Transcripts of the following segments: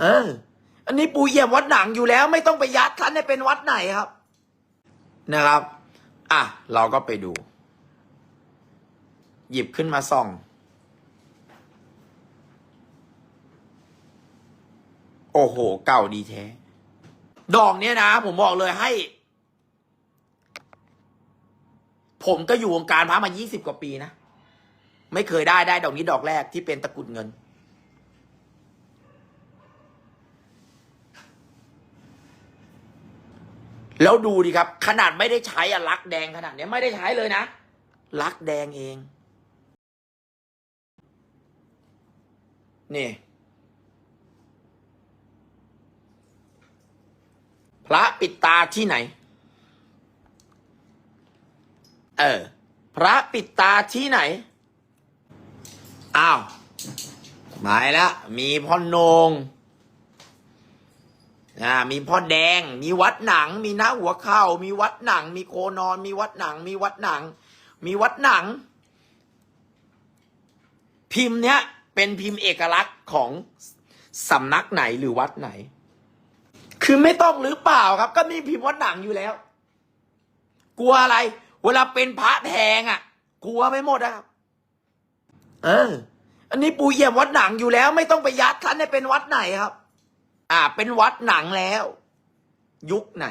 เออ อันนี้ปูเยี่ยมวัดหนังอยู่แล้ว ไม่ต้องไปยัดท่านให้เป็นวัดไหนครับ นะครับ อะ เราก็ไปดู หยิบขึ้นมาส่องโอ้โห เก่าดีแท้ ดอกเนี้ยนะ ผมบอกเลยให้ ผมก็อยู่วงการพระมา 20 กว่าปีนะ ไม่เคยได้ได้ดอกนี้ดอกแรกที่เป็นตะกุดเงิน แล้วดูดิครับ ขนาดไม่ได้ใช้อะลักแดงขนาดเนี้ยไม่ได้ใช้เลยนะ ลักแดงเอง นี่ พระปิดตาที่ไหน เออ พระปิดตาที่ไหน อ้าวหมายแล้วมีพ่อนง อ่ามีพ่อแดง มีวัดหนัง มีหน้าหัวเข่ามีวัดหนัง มีโคนอน มีวัดหนัง มีวัดหนัง มีวัดหนัง พิมพ์เนี้ยเป็นพิมพ์เอกลักษณ์ของสำนักไหนหรือวัดไหน คือไม่ต้องหรือเปล่าครับ ก็มีพิมพ์วัดหนังอยู่แล้ว กลัวอะไร เวลาเป็นพระแพงอะ กลัวไปหมดนะครับ เออ อันนี้ปูเยี่ยมวัดหนังอยู่แล้ว ไม่ต้องไปยัดท่านให้เป็นวัดไหนครับ อ่า เป็นวัดหนังแล้ว ยุคไหน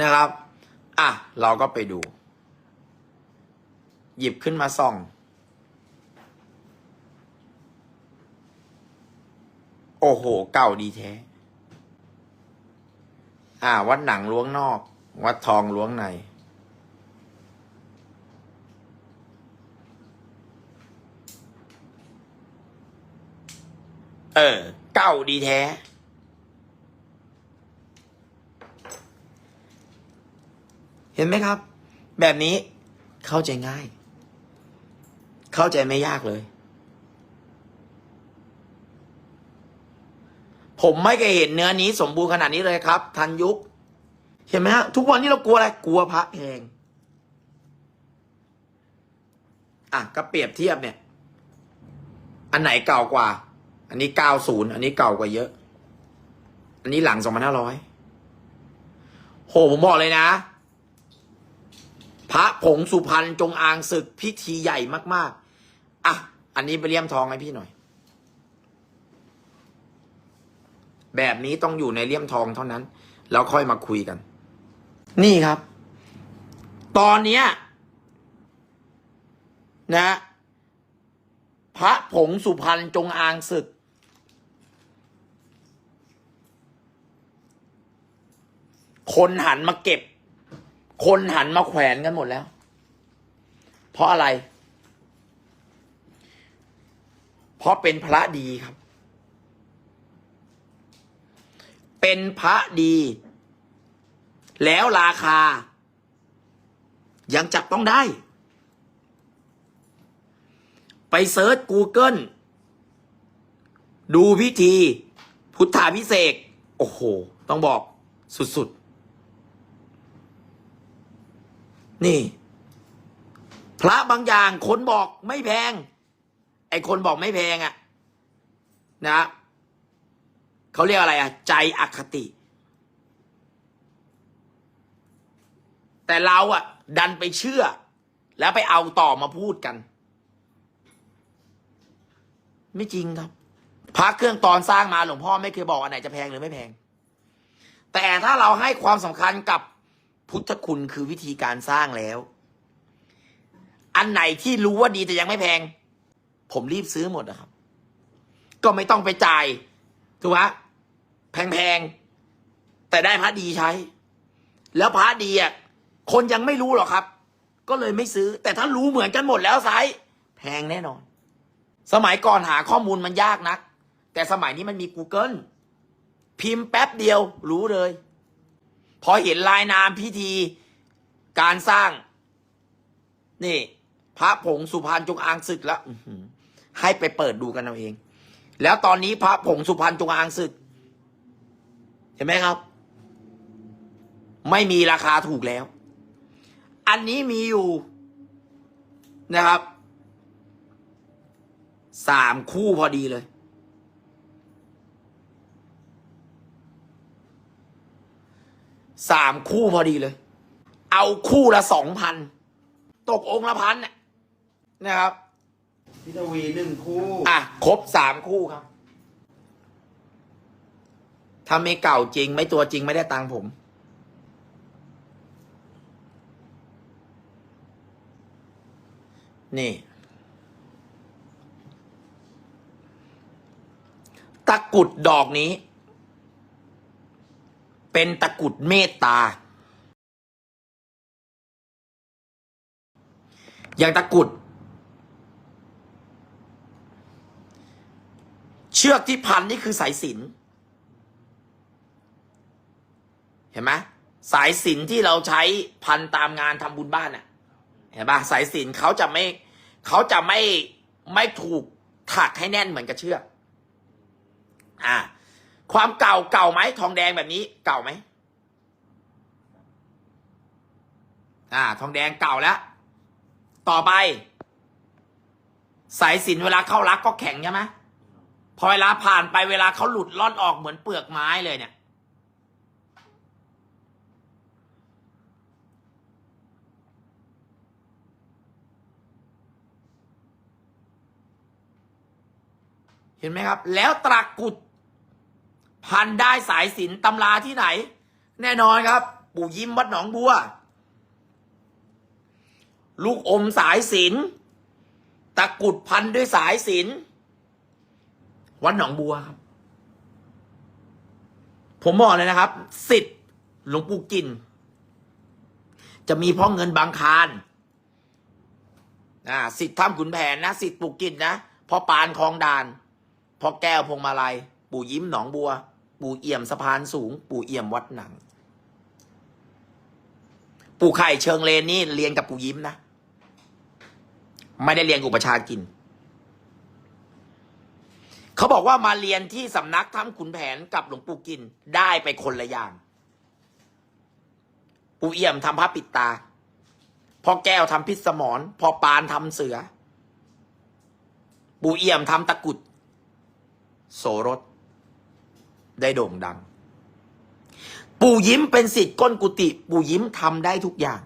นะครับ อะ เราก็ไปดู หยิบขึ้นมาส่องโอ้โห เก่าดีแท้ อ่า วัดหนังล้วงนอก วัดทองล้วงใน เออ เก่าดีแท้ เห็นไหมครับ แบบนี้เข้าใจง่าย เข้าใจไม่ยากเลย ผมไม่เคยเห็นเนื้อนี้ สมบูรณ์ขนาดนี้เลยครับ ทันยุค เห็นไหมฮะ ทุกวันนี้เรากลัวอะไร กลัวพระแพงอะก็เปรียบเทียบเนี่ย อันไหนเก่ากว่า อันนี้เก้าศูนย์อันนี้เก่ากว่าเยอะ อันนี้หลังสองพันห้าร้อยโหผมบอกเลยนะ พระผงสุพรรณจงอางศึกพิธีใหญ่มาก ๆ อะ อันนี้ไปเลี่ยมทองให้พี่หน่อย แบบนี้ต้องอยู่ในเลี่ยมทองเท่านั้น แล้วค่อยมาคุยกัน นี่ครับ ตอนเนี้ยนะ พระผงสุพรรณจงอางศึก คนหันมาเก็บ คนหันมาแขวนกันหมดแล้ว เพราะอะไร เพราะเป็นพระดีครับ เป็นพระดี แล้วราคา ยังจับต้องได้ ไปเซิร์ช Google ดูพิธี พุทธาพิเศษ โอ้โห ต้องบอกสุดๆ นี่ พระบางอย่างคนบอกไม่แพง ไอ้คนบอกไม่แพงอะ่ะ นะเขาเรียกอะไรอะ่ะ ใจอคติ แต่เราอะ่ะ ดันไปเชื่อ แล้วไปเอาต่อมาพูดกัน ไม่จริงครับพระเครื่องตอนสร้างมาหลวงพ่อไม่เคยบอกอันไหนจะแพงหรือไม่แพง แต่ถ้าเราให้ความสำคัญกับ พุทธคุณคือวิธีการสร้างแล้ว อันไหนที่รู้ว่าดีแต่ยังไม่แพง ผมรีบซื้อหมดนะครับ ก็ไม่ต้องไปจ่ายถูกไหมแพงๆ แต่ได้พระดีใช้ แล้วพระดีอะคนยังไม่รู้หรอกครับ ก็เลยไม่ซื้อ แต่ถ้ารู้เหมือนกันหมดแล้วไซส์แพงแน่นอน สมัยก่อนหาข้อมูลมันยากนัก แต่สมัยนี้มันมี Google พิมพ์แป๊บเดียวรู้เลย พอเห็นลายนามพิธีการสร้าง นี่ พระผงสุพรรณจงอางศึกแล้วให้ไปเปิดดูกันเอาเอง แล้วตอนนี้พระผงสุพรรณจงอางศึก เห็นไหมครับ ไม่มีราคาถูกแล้ว อันนี้มีอยู่นะครับสามคู่พอดีเลย สามคู่พอดีเลย เอาคู่ละสองพันตกองค์ละพันเนี่ยนะครับพี่ทวีหนึ่งคู่ อะ ครบสามคู่ครับถ้าไม่เก่าจริง ไม่ตัวจริงไม่ได้ตังค์ผม นี่ ตะกรุดดอกนี้ เป็นตะกุดเมตตา อย่างตะกุด เชือกที่พันนี่คือสายสินเห็นไหมสายสินที่เราใช้พันตามงานทำบุญบ้านน่ะ เห็นปะสายสินเขาจะไม่เขาจะไม่ไม่ถูกถักให้แน่นเหมือนกับเชือก อ่า ความเก่าเก่าไหมทองแดงแบบนี้ เก่าไหมอ่า ทองแดงเก่าแล้ว ต่อไป สายสินเวลาเข้ารักก็แข็งใช่ไหมพอเวลาผ่านไปเวลาเขาหลุดล่อนออกเหมือนเปลือกไม้เลยเนี่ย เห็นไหมครับ แล้วตรักกุด พันได้สายสินตำราที่ไหน แน่นอนครับ ปู่ยิ้มวัดหนองบัว ลูกอมสายสินตะกุดพันด้วยสายสินวัดหนองบัวครับ ผมบอกเลยนะครับสิทธิ์หลวงปู่กิน จะมีพ่อเงินบางคารอ่าสิทธิ์ถ้ำขุนแผนนะสิทธิ์ปู่กินนะพ่อปานคลองดานพ่อแก้วพวงมาลัย ปู่ยิ้มหนองบัว ปู่เอี่ยมสะพานสูง ปู่เอี่ยมวัดหนัง ปู่ไข่เชิงเลนนี่เรียนกับปู่ยิ้มนะ ไม่ได้เรียนกับอุปชากิน เขาบอกว่ามาเรียนที่สำนักถ้ำขุนแผนกับหลวงปู่กินได้ไปคนละอย่าง ปู่เอี่ยมทำพระปิดตาพ่อแก้วทำพิษสมรพ่อปานทำเสือ ปู่เอี่ยมทำตะกุดโสรถ ได้โด่งดัง ปู่ยิ้มเป็นสิทธิ์ก้นกุฏิปู่ยิ้มทำได้ทุกอย่าง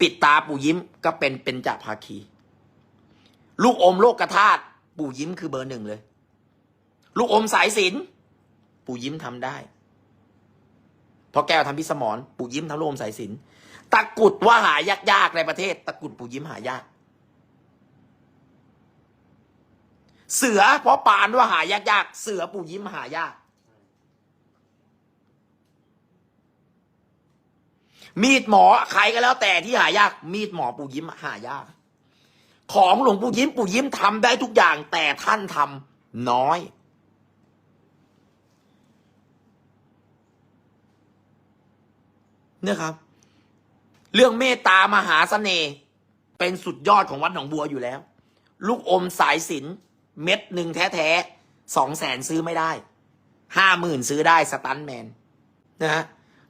ปิดตาปู่ยิ้มก็เป็นเป็นจ่าภาคี ลูกอมโลกกระธาตุปู่ยิ้มคือเบอร์หนึ่งเลย ลูกอมสายสินปู่ยิ้มทำได้พอแก้วทำพิสมรปู่ยิ้มทำลูกอมสายสินตะกุดว่าหายากๆในประเทศ ตะกุดปู่ยิ้มหายาก เสือเพราะปานว่าหายากเสือปู่ยิ้มหายาก มีดหมอใครก็แล้วแต่ที่หายาก มีดหมอปู่ยิ้มหายาก ของหลวงปู่ยิ้มปู่ยิ้มทำได้ทุกอย่างแต่ท่านทำน้อยเนี่ยครับ เรื่องเมตตามหาเสน่ห์เป็นสุดยอดของวัดหนองบัวอยู่แล้ว ลูกอมสายสิน เม็ดหนึ่งแท้ๆสองแสนซื้อไม่ได้ห้าหมื่นซื้อได้สตันแมนนะฮะ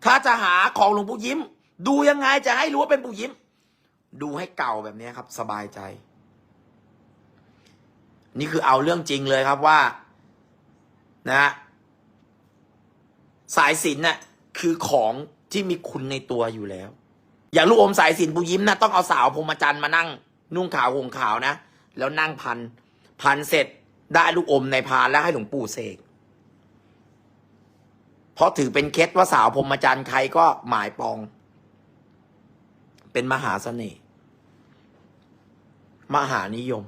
ถ้าจะหาของหลวงปู่ยิ้ม ดูยังไงจะให้รู้ว่าเป็นปู่ยิ้ม ดูให้เก่าแบบนี้ครับ สบายใจ นี่คือเอาเรื่องจริงเลยครับว่านะฮะสายสินน่ะคือของที่มีคุณในตัวอยู่แล้ว อย่างลูกอมสายสินปู่ยิ้มนะต้องเอาสาวพรหมจันทรย์มานั่ง นุ่งขาวห่มขาวนะ แล้วนั่งพัน พันเสร็จได้ลูกอมในพานแล้วให้หลวงปู่เสกเพราะถือเป็นเคล็ดว่าสาวพรมจันทร์ใครก็หมายปอง เป็นมหาเสน่ห์มหานิยม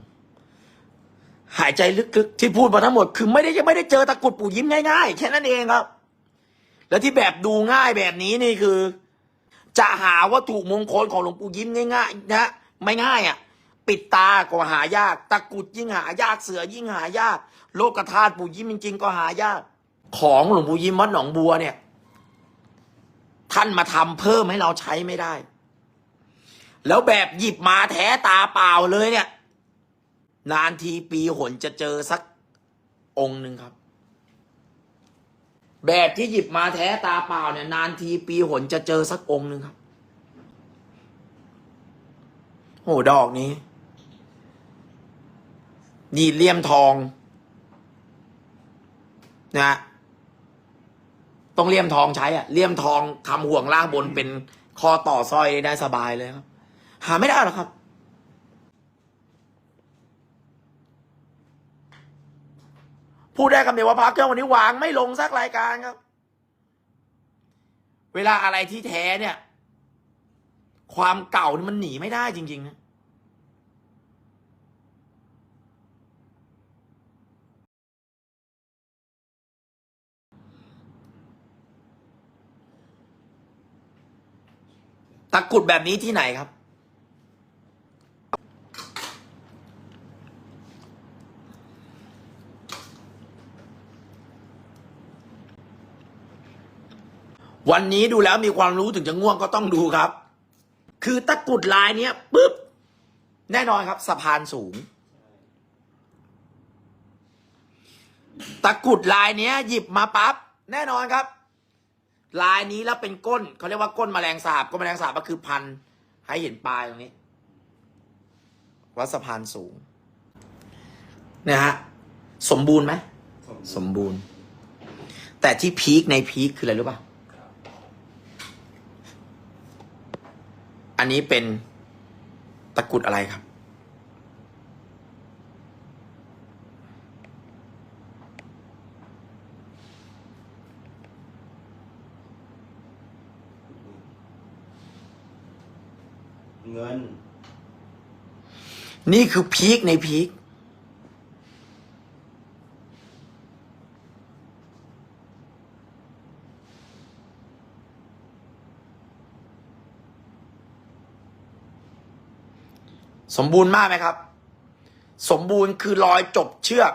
หายใจลึกๆ ที่พูดมาทั้งหมด คือไม่ได้ยังไม่ได้เจอตะกรุดปู่ยิ้มง่ายๆแค่นั้นเองครับ แล้วที่แบบดูง่ายแบบนี้นี่คือ จะหาวัตถุมงคลของหลวงปู่ยิ้มง่ายๆนะไม่ง่ายอะ ปิดตาก็หายาก ตะกุดยิ่งหายากเสือยิ่งหายาก โลกธาตุปู่ยิ้มจริงๆก็หายาก ของหลวงปู่ยิ้มวัดหนองบัวเนี่ย ท่านมาทำเพิ่มให้เราใช้ไม่ได้ แล้วแบบหยิบมาแท้ตาเปล่าเลยเนี่ย นานทีปีหนจะเจอสักองค์หนึ่งครับ แบบที่หยิบมาแท้ตาเปล่าเนี่ย นานทีปีหนจะเจอสักองค์หนึ่งครับโหดอกนี้ นี่เลี่ยมทองนะฮะต้องเลี่ยมทองใช้อะเลี่ยมทองทำห่วงล่างบนเป็นคอต่อสร้อยได้สบายเลยครับ หาไม่ได้หรอกครับ พูดได้คำเดียวว่าพักเครื่องวันนี้วางไม่ลงสักรายการครับ เวลาอะไรที่แท้เนี่ย ความเก่านี่มันหนีไม่ได้จริงๆนะ ตะกุดแบบนี้ที่ไหนครับ วันนี้ดูแล้วมีความรู้ถึงจะง่วงก็ต้องดูครับ คือตะกุดลายเนี้ยปุ๊บ แน่นอนครับสะพานสูง ตะกุดลายเนี้ย หยิบมาปั๊บแน่นอนครับ ลายนี้แล้วเป็นก้นเขาเรียกว่าก้นแมลงสาบก้นแมลงสาบก็คือพันให้เห็นปลายตรงนี้ วัดสะพานสูงนะฮะสมบูรณ์ไหมสมบูรณ์ แต่ที่พีคในพีคคืออะไรรู้ป่ะอันนี้เป็นตะกรุดอะไรครับ เงิน นี่คือพีคในพีคสมบูรณ์มากไหมครับ สมบูรณ์คือรอยจบเชือก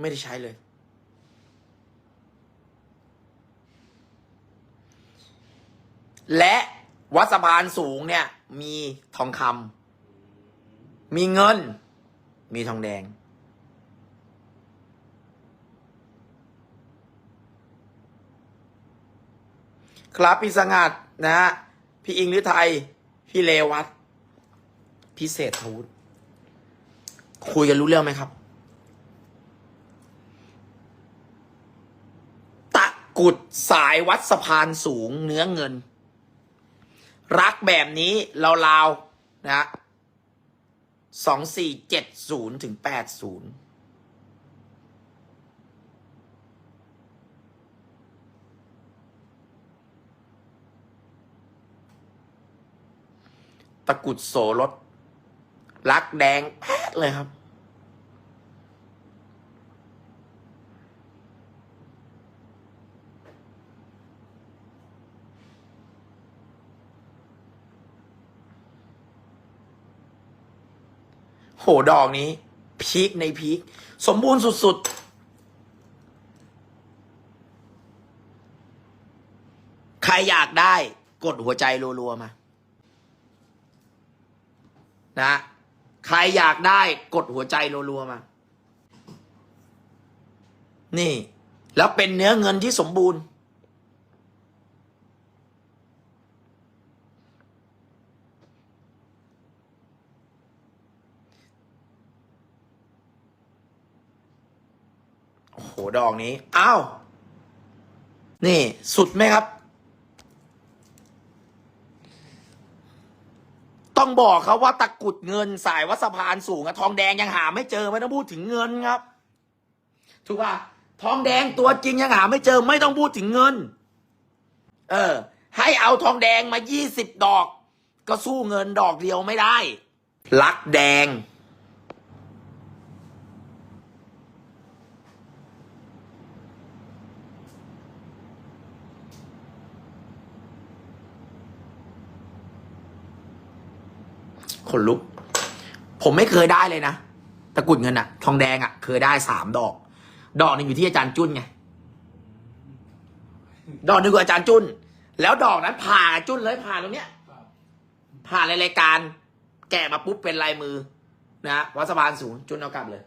ไม่ได้ใช้เลย และวัดสะพานสูงเนี่ย มีทองคำมีเงิน มีทองแดง ครับพี่สงัดนะฮะพี่อิงฤทัยพี่เลวัตพี่เศษฐวุฒิคุยกันรู้เรื่องไหมครับ ตะ กุดสายวัดสะพานสูงเนื้อเงิน รักแบบนี้ราวๆนะสองสี่เจ็ดศูนย์ถึงแปดศูนย์ตะกุดโสรถรักแดงแป๊ดเลยครับ โหดอกนี้ พีคในพีคสมบูรณ์สุดๆ ใครอยากได้กดหัวใจรัวๆมา นะ ใครอยากได้กดหัวใจรัวๆมา นี่ แล้วเป็นเนื้อเงินที่สมบูรณ์ โอ้โห ดอกนี้ อ้าว นี่สุดไหมครับ ต้องบอกครับว่าตะกุดเงินสายวัดสะพานสูงอะทองแดงยังหาไม่เจอไม่ต้องพูดถึงเงินครับ ถูกป่ะทองแดงตัวจริงยังหาไม่เจอไม่ต้องพูดถึงเงิน เออ ให้เอาทองแดงมายี่สิบดอก ก็สู้เงินดอกเดียวไม่ได้ ลักแดง ขนลุก ผมไม่เคยได้เลยนะตะกุดเงินอะทองแดงอะเคยได้สามดอก ดอกหนึ่งอยู่ที่อาจารย์จุนไงดอกหนึ่งคืออาจารย์จุนแล้วดอกนั้นผ่าจุนเลยผ่าตรงเนี้ยผ่านรายการ แกะมาปุ๊บเป็นลายมือ นะวัดสะพานสูงจุนเอากลับเลย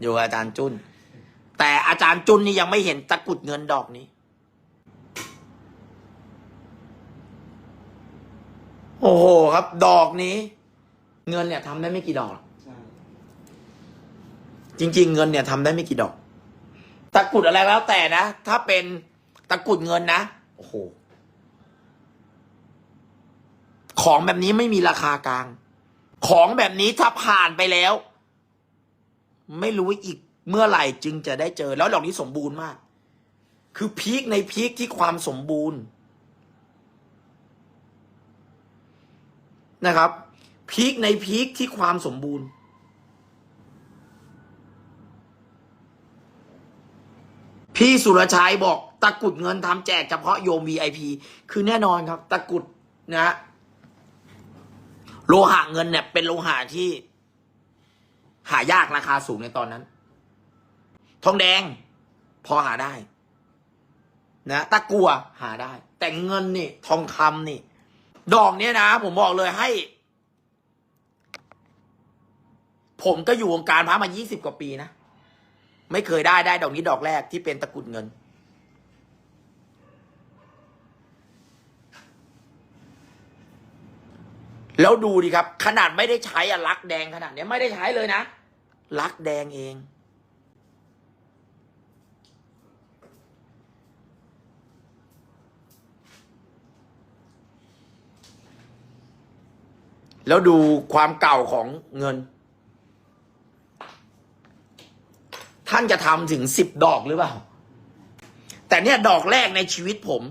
อยู่อาจารย์จุนแต่อาจารย์จุนนี่ยังไม่เห็นตะกุดเงินดอกนี้ โอ้โหครับ ดอกนี้ เงินเนี่ยทำได้ไม่กี่ดอกหรอกใช่จริง ๆ เงินเนี่ยทำได้ไม่กี่ดอก ตะกรุดอะไรแล้วแต่นะ ถ้าเป็นตะกรุดเงินนะโอ้โห ของแบบนี้ไม่มีราคากลาง ของแบบนี้ถ้าผ่านไปแล้ว ไม่รู้อีกเมื่อไหร่จึงจะได้เจอ แล้วดอกนี้สมบูรณ์มาก คือพีคในพีคที่ความสมบูรณ์ นะครับพีคในพีคที่ความสมบูรณ์ พี่สุรชัยบอกตะกุดเงินทำแจกเฉพาะโยม VIP คือแน่นอนครับ ตะกุดนะโลหะเงินเนี่ย เป็นโลหะที่ หายากราคาสูงในตอนนั้น ทองแดง พอหาได้ นะตะกัวหาได้ แต่เงินนี่ ทองคำนี่ ดอกเนี้ยนะ ผมบอกเลยให้ ผมก็อยู่วงการพระมา20กว่าปีนะ ไม่เคยได้ได้ดอกนี้ดอกแรกที่เป็นตะกุดเงิน แล้วดูดิครับ ขนาดไม่ได้ใช้อะลักแดงขนาดเนี้ยไม่ได้ใช้เลยนะลักแดงเอง แล้วดูความเก่าของเงิน ท่านจะทำถึงสิบดอกหรือเปล่า แต่เนี่ยดอกแรกในชีวิตผม